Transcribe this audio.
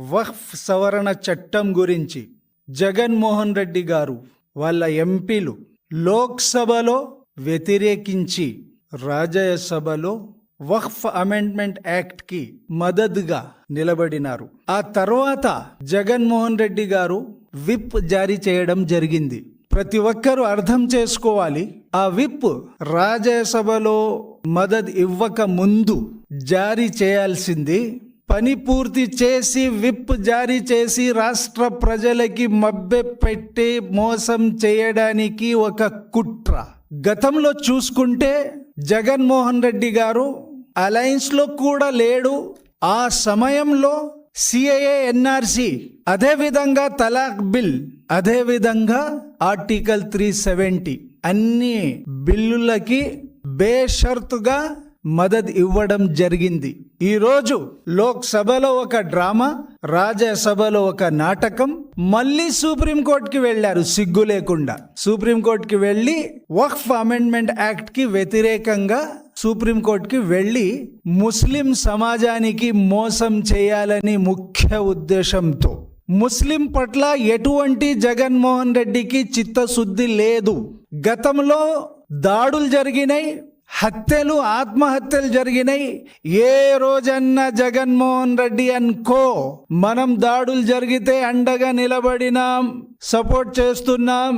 వక్ఫ్ సవరణ చట్టం గురించి జగన్మోహన్ రెడ్డి గారు వాళ్ళ ఎంపీలు లోక్సభలో వ్యతిరేకించి రాజ్యసభలో వక్ఫ్ అమెండ్మెంట్ యాక్ట్కి మద్దతుగా నిలబడినారు. ఆ తర్వాత జగన్మోహన్ రెడ్డి గారు విప్ జారీ చేయడం జరిగింది. ప్రతి ఒక్కరూ అర్థం చేసుకోవాలి ఆ విప్ రాజ్యసభలో మద్దతు ఇవ్వక ముందు జారీ చేయాల్సింది పని పూర్తి చేసి విప్ జారీ చేసి రాష్ట్ర ప్రజలకి మబ్బె పెట్టి మోసం చేయడానికి ఒక కుట్ర. గతంలో చూసుకుంటే జగన్మోహన్ రెడ్డి గారు అలయన్స్లో కూడా లేడు. ఆ సమయంలో సిఐఏ ఎన్ఆర్సి అదేవిధంగా తలాక్ బిల్ అదేవిధంగా ఆర్టికల్ త్రీ సెవెంటీ అన్ని బిల్లులకి బేషరతుగా మద్దతు ఇవ్వడం జరిగింది. ఈరోజు లోక్సభలో ఒక డ్రామా రాజ్యసభలో ఒక నాటకం మళ్ళీ సుప్రీంకోర్టుకి వెళ్ళారు సిగ్గు లేకుండా. సుప్రీంకోర్టుకి వెళ్ళి వక్ఫ్ అమెండ్మెంట్ యాక్ట్కి వ్యతిరేకంగా సుప్రీంకోర్టుకి వెళ్ళి ముస్లిం సమాజానికి మోసం చేయాలని ముఖ్య ఉద్దేశంతో. ముస్లిం పట్ల ఎటువంటి జగన్మోహన్ రెడ్డికి చిత్తశుద్ధి లేదు. గతంలో దాడులు జరిగినాయి హత్యలు ఆత్మహత్యలు జరిగినాయి ఏ రోజన్నా జగన్మోహన్ రెడ్డి అనుకో మనం దాడులు జరిగితే అండగా నిలబడినాం సపోర్ట్ చేస్తున్నాం.